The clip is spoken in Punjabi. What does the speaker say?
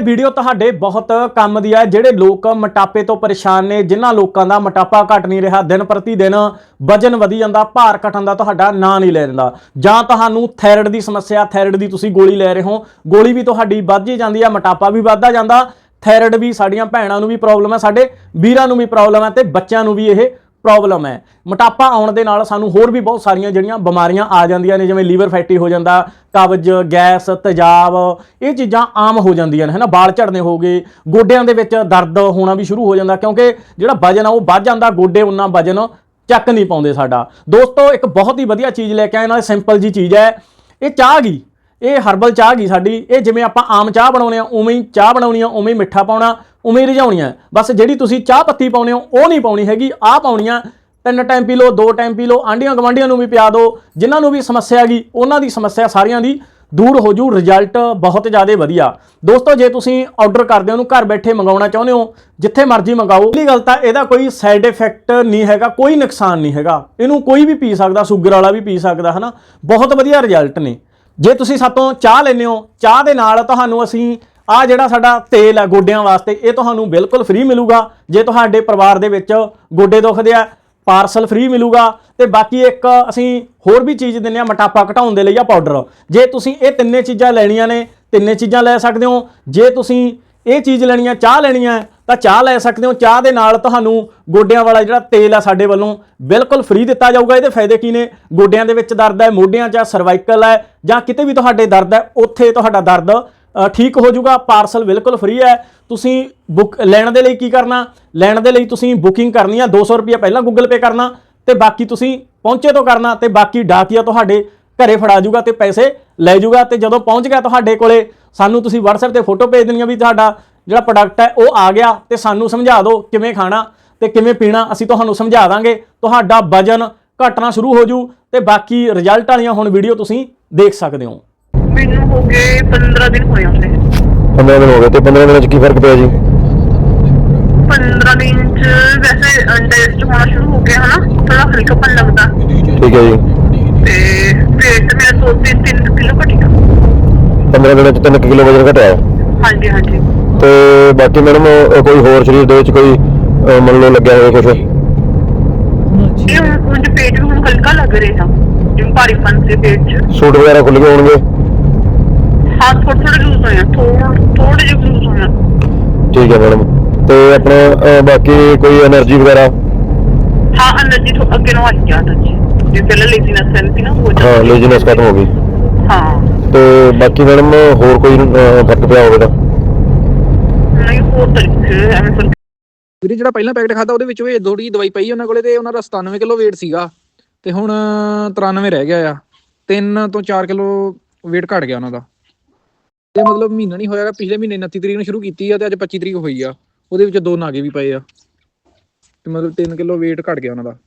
ਇਹ ਵੀਡੀਓ ਤੁਹਾਡੇ ਬਹੁਤ ਕੰਮ ਦੀ ਹੈ ਜਿਹੜੇ ਲੋਕ ਮੋਟਾਪੇ ਤੋਂ ਪਰੇਸ਼ਾਨ ਨੇ, ਜਿਨ੍ਹਾਂ ਲੋਕਾਂ ਦਾ ਮੋਟਾਪਾ ਘਟ ਨਹੀਂ ਰਿਹਾ, ਦਿਨ ਪ੍ਰਤੀ ਦਿਨ ਵਜਨ ਵਧੀ ਜਾਂਦਾ, ਭਾਰ ਘਟਣ ਦਾ ਤੁਹਾਡਾ ਨਾਂ ਨਹੀਂ ਲੈ ਜਾਂਦਾ ਜਾਂ ਤੁਹਾਨੂੰ ਥਾਇਰਾਇਡ ਦੀ ਸਮੱਸਿਆ, ਥਾਇਰਾਇਡ ਦੀ ਤੁਸੀਂ ਗੋਲੀ ਲੈ ਰਹੇ ਹੋ, ਗੋਲੀ ਵੀ ਤੁਹਾਡੀ ਵੱਧ ਹੀ ਜਾਂਦੀ ਹੈ ਮੋਟਾਪਾ ਵੀ ਵੱਧਦਾ ਜਾਂਦਾ, ਥਾਇਰਾਇਡ ਵੀ ਸਾਡੀਆਂ ਭੈਣਾਂ ਨੂੰ ਵੀ ਪ੍ਰੋਬਲਮ ਹੈ ਸਾਡੇ ਵੀਰਾਂ ਨੂੰ ਵੀ ਪ੍ਰੋਬਲਮ ਹੈ ਤੇ ਬੱਚਿਆਂ ਨੂੰ ਵੀ ਇਹ ਪ੍ਰੋਬਲਮ ਹੈ। ਮੋਟਾਪਾ ਆਉਣ ਦੇ ਨਾਲ ਸਾਨੂੰ ਹੋਰ ਵੀ ਬਹੁਤ ਸਾਰੀਆਂ ਜਿਹੜੀਆਂ ਬਿਮਾਰੀਆਂ ਆ ਜਾਂਦੀਆਂ ਨੇ, ਜਿਵੇਂ ਲੀਵਰ ਫੈਟੀ ਹੋ ਜਾਂਦਾ, ਕਬਜ਼, ਗੈਸ, ਤੇਜ਼ਾਬ, ਇਹ ਚੀਜ਼ਾਂ ਆਮ ਹੋ ਜਾਂਦੀਆਂ ਨੇ, ਹਨਾ? ਬਾਲ ਝੜਨੇ ਹੋ ਗਏ, ਗੋਡਿਆਂ ਦੇ ਵਿੱਚ ਦਰਦ ਹੋਣਾ ਵੀ ਸ਼ੁਰੂ ਹੋ ਜਾਂਦਾ, ਕਿਉਂਕਿ ਜਿਹੜਾ ਵਜਨ ਆ, ਉਹ ਵੱਧ ਜਾਂਦਾ, ਗੋਡੇ ਉਹਨਾਂ ਵਜਨ ਚੱਕ ਨਹੀਂ ਪਾਉਂਦੇ ਸਾਡਾ। ਦੋਸਤੋ, ਇੱਕ ਬਹੁਤ ਹੀ ਵਧੀਆ ਚੀਜ਼ ਲੈ ਕੇ ਆਏ, ਨਾਲ ਸਿੰਪਲ ਜੀ ਚੀਜ਼ ਹੈ। ਇਹ ਚਾਹ ਗੀ ਇਹ ਹਰਬਲ ਚਾਹ ਗਈ ਸਾਡੀ, ਇਹ ਜਿਵੇਂ ਆਪਾਂ ਆਮ ਚਾਹ ਬਣਾਉਂਦੇ ਆ ਉਵੇਂ ਹੀ ਚਾਹ ਬਣਾਉਣੀ ਆ, ਉਵੇਂ ਹੀ ਮਿੱਠਾ ਪਾਉਣਾ। ਉਵੇਂ ਹੀ ਰਿਝਾਉਣੀ ਬਸ ਜਿਹੜੀ ਤੁਸੀਂ ਚਾਹ ਪੱਤੀ ਪਾਉਨੇ ਹੋ, ਉਹ ਨਹੀਂ ਪਾਉਣੀ ਹੈਗੀ, ਆਹ ਪਾਉਣੀ ਆ। ਤਿੰਨ ਟਾਈਮ ਪੀ ਲਓ, ਦੋ ਟਾਈਮ ਪੀ ਲਓ ਆਂਡੀਆਂ ਗਵਾਂਡੀਆਂ ਨੂੰ ਵੀ ਪਿਆ ਦਿਓ, ਜਿਨ੍ਹਾਂ ਨੂੰ ਵੀ ਸਮੱਸਿਆ ਗਈ ਉਹਨਾਂ ਦੀ ਸਮੱਸਿਆ ਸਾਰਿਆਂ ਦੀ ਦੂਰ ਹੋ ਜੂ ਰਿਜ਼ਲਟ ਬਹੁਤ ਜ਼ਿਆਦਾ ਵਧੀਆ। ਦੋਸਤੋ, ਜੇ ਤੁਸੀਂ ਆਰਡਰ ਕਰਦੇ ਹੋ, ਉਹਨੂੰ ਘਰ ਬੈਠੇ ਮੰਗਾਉਣਾ ਚਾਹੁੰਦੇ ਹੋ, ਜਿੱਥੇ ਮਰਜ਼ੀ ਮੰਗਾਓ। ਪਹਿਲੀ ਗੱਲ ਤਾਂ ਇਹਦਾ ਕੋਈ ਸਾਈਡ ਇਫੈਕਟ ਨਹੀਂ ਹੈਗਾ, ਕੋਈ ਨੁਕਸਾਨ ਨਹੀਂ ਹੈਗਾ। ਇਹਨੂੰ ਕੋਈ ਵੀ ਪੀ ਸਕਦਾ ਸ਼ੂਗਰ ਵਾਲਾ ਵੀ ਪੀ ਸਕਦਾ, ਹਨਾ? ਬਹੁਤ ਵਧੀਆ ਰਿਜ਼ਲਟ ਨੇ। ਜੇ ਤੁਸੀਂ ਸਾਤੋਂ ਚਾਹ ਲੈਂਦੇ ਹੋ, ਚਾਹ ਦੇ ਨਾਲ ਤੁਹਾਨੂੰ ਅਸੀਂ ਆ ਜਿਹੜਾ ਸਾਡਾ ਤੇਲ ਹੈ ਗੋਡਿਆਂ ਵਾਸਤੇ, ਇਹ ਤੁਹਾਨੂੰ ਬਿਲਕੁਲ ਫ੍ਰੀ ਮਿਲੂਗਾ। ਜੇ ਤੁਹਾਡੇ ਪਰਿਵਾਰ ਦੇ ਵਿੱਚ ਗੋਡੇ ਦੁਖਦੇ ਆ ਪਾਰਸਲ ਫ੍ਰੀ ਮਿਲੂਗਾ। ਤੇ ਬਾਕੀ ਇੱਕ ਅਸੀਂ ਹੋਰ ਵੀ ਚੀਜ਼ ਦਿੰਨੇ ਆ ਮੋਟਾਪਾ ਘਟਾਉਣ ਦੇ ਲਈ ਆ ਪਾਊਡਰ ਜੇ ਤੁਸੀਂ ਇਹ ਤਿੰਨੇ ਚੀਜ਼ਾਂ ਲੈਣੀਆਂ ਨੇ, ਤਿੰਨੇ ਚੀਜ਼ਾਂ ਲੈ ਸਕਦੇ ਹੋ। ਜੇ ਤੁਸੀਂ ਇਹ ਚੀਜ਼ ਲੈਣੀ ਆ, ਚਾਹ ਲੈਣੀ ਆ, ਤਾਂ ਚਾਹ ਲੈ ਸਕਦੇ ਹੋ। ਚਾਹ ਦੇ ਨਾਲ ਤੁਹਾਨੂੰ ਗੋਡਿਆਂ ਵਾਲਾ ਜਿਹੜਾ ਤੇਲ ਆ ਸਾਡੇ ਵੱਲੋਂ ਬਿਲਕੁਲ ਫ੍ਰੀ ਦਿੱਤਾ ਜਾਊਗਾ। ਇਹਦੇ ਫਾਇਦੇ ਕੀ ਨੇ? ਗੋਡਿਆਂ ਦੇ ਵਿੱਚ ਦਰਦ ਹੈ, ਮੋਢਿਆਂ 'ਚ ਸਰਵਾਈਕਲ ਹੈ, ਜਾਂ ਕਿਤੇ ਵੀ ਤੁਹਾਡੇ ਦਰਦ ਹੈ, ਉੱਥੇ ਤੁਹਾਡਾ ਦਰਦ ਠੀਕ ਹੋ ਜਾਊਗਾ, ਪਾਰਸਲ ਬਿਲਕੁਲ ਫ੍ਰੀ ਹੈ। ਤੁਸੀਂ ਬੁੱਕ ਲੈਣ ਦੇ ਲਈ ਕੀ ਕਰਨਾ? ਲੈਣ ਦੇ ਲਈ ਤੁਸੀਂ ਬੁਕਿੰਗ ਕਰਨੀ ਆ 200 ਰੁਪਏ ਪਹਿਲਾਂ ਗੂਗਲ ਪੇ ਕਰਨਾ ਤੇ ਬਾਕੀ ਤੁਸੀਂ ਪਹੁੰਚੇ ਤੋਂ ਕਰਨਾ ਤੇ ਬਾਕੀ ਡਾਕੀਆ ਤੁਹਾਡੇ ਘਰੇ ਫੜਾ ਜਾਊਗਾ ਤੇ ਪੈਸੇ ਲੈ ਜਾਊਗਾ ਤੇ ਜਦੋਂ ਪਹੁੰਚ ਗਿਆ ਤੁਹਾਡੇ ਕੋਲੇ, ਸਾਨੂੰ ਤੁਸੀਂ WhatsApp ਤੇ ਫੋਟੋ ਭੇਜ ਦੇਣੀ ਆ ਵੀ ਤੁਹਾਡਾ ਜਿਹੜਾ ਪ੍ਰੋਡਕਟ ਹੈ ਉਹ ਆ ਗਿਆ ਤੇ ਸਾਨੂੰ ਸਮਝਾ ਦਿਓ ਕਿਵੇਂ ਖਾਣਾ ਤੇ ਕਿਵੇਂ ਪੀਣਾ, ਅਸੀਂ ਤੁਹਾਨੂੰ ਸਮਝਾ ਦਾਂਗੇ। ਤੁਹਾਡਾ ਵਜਨ ਘਟਣਾ ਸ਼ੁਰੂ ਹੋ ਜੂ ਤੇ ਬਾਕੀ ਰਿਜ਼ਲਟ ਵਾਲੀਆਂ ਹੁਣ ਵੀਡੀਓ ਤੁਸੀਂ ਦੇਖ ਸਕਦੇ ਹੋ। ਮੈਨੂੰ ਹੋ ਗਏ 15 ਦਿਨ ਹੋਏ ਹੁੰਦੇ 15 ਦਿਨ ਹੋ ਗਏ ਤੇ 15 ਦਿਨਾਂ ਚ ਕੀ ਫ਼ਰਕ ਪਿਆ ਜੀ? 15 ਦਿਨ ਚ ਵੈਸੇ ਡਾਈਜੈਸਟ ਹੋਣਾ ਸ਼ੁਰੂ ਹੋ ਗਿਆ ਹਨਾ ਥੋੜਾ ਹਲਕਾਪਨ ਲੱਗਦਾ। ਠੀਕ ਹੈ ਜੀ। ਤੇ weight ਮੇਰਾ ਦੋ ਤਿੰਨ ਤਿੰਨ ਕਿਲੋ ਘਟ ਗਿਆ 15 ਦਿਨਾਂ ਚ 3 ਕਿਲੋ ਵਜਨ ਘਟਿਆ। ਹਾਂਜੀ ਹਾਂਜੀ। ਤੇ ਬਾਕੀ ਮੈਡਮ ਕੋਈ ਹੋਰ ਸਰੀਰ ਦੇ ਵਿੱਚ ਕੋਈ ਅਹ ਮੰਨ ਲਓ ਲੱਗਿਆ ਹੋਵੇ ਕੁਝ ਇਹ ਹੁਣ ਉਂਝ ਪੇਟ ਹੁਣ ਹਲਕਾ ਲੱਗ ਰਿਹਾ ਜਿਵੇਂ ਭਾਰੀਪਨ ਸੀ ਪੇਟ ਚ। ਸੂਟ ਵਗੈਰਾ ਖੁੱਲ ਗਏ ਹੋਣਗੇ? ਹਾਂ ਠੀਕ ਹੈ ਮੈਡਮ ਤੇ ਆਪਣੇ ਬਾਕੀ ਕੋਈ એનર્ਜੀ ਵਗੈਰਾ? ਹਾਂ એનર્ਜੀ ਤੋਂ ਅੱਗੇ ਨੂੰ ਆ ਗਿਆ ਜੀ ਜੇ ਪਹਿਲਾਂ ਲੇਜ਼ੀਨੈਸ ਸੀ ਨਾ ਉਹ ਹਾਂ ਲੇਜ਼ੀਨੈਸ ਖਤਮ ਹੋ ਗਈ। ਹਾਂ। ਤੇ ਬਾਕੀ ਮੈਡਮ ਹੋਰ ਕੋਈ ਫ਼ਰਕ ਪਿਆ ਹੋਵੇ ਨਹੀਂ ਹੋਰ ਤਰੀਕੇ ਐਵੇਂ ਜਿਹੜਾ ਪਹਿਲਾਂ ਪੈਕਟ ਖਾਦਾ ਉਹਦੇ ਵਿੱਚ ਵੀ ਥੋੜੀ ਦਵਾਈ ਪਈ ਉਹਨਾਂ ਕੋਲੇ ਤੇ ਉਹਨਾਂ ਦਾ 97 ਕਿਲੋ weight ਸੀਗਾ। ਤੇ ਹੁਣ 93 ਰਹਿ ਗਿਆ ਆ। 3 ਤੋਂ 4 ਕਿਲੋ weight ਘਟ ਗਿਆ ਉਹਨਾਂ ਦਾ। ਤੇ ਮਤਲਬ ਮਹੀਨਾ ਨਹੀਂ ਹੋਇਆਗਾ ਪਿਛਲੇ ਮਹੀਨੇ 29 ਤਰੀਕ ਨੂੰ ਸ਼ੁਰੂ ਕੀਤੀ ਆ ਤੇ ਅੱਜ 25 ਤਰੀਕ ਹੋਈ ਆ। ਉਹਦੇ ਵਿੱਚ ਦੋ ਨਾਗੇ ਵੀ ਪਏ ਆ। ਤੇ ਮਤਲਬ 3 ਕਿਲੋ weight ਘਟ ਗਿਆ ਉਹਨਾਂ ਦਾ।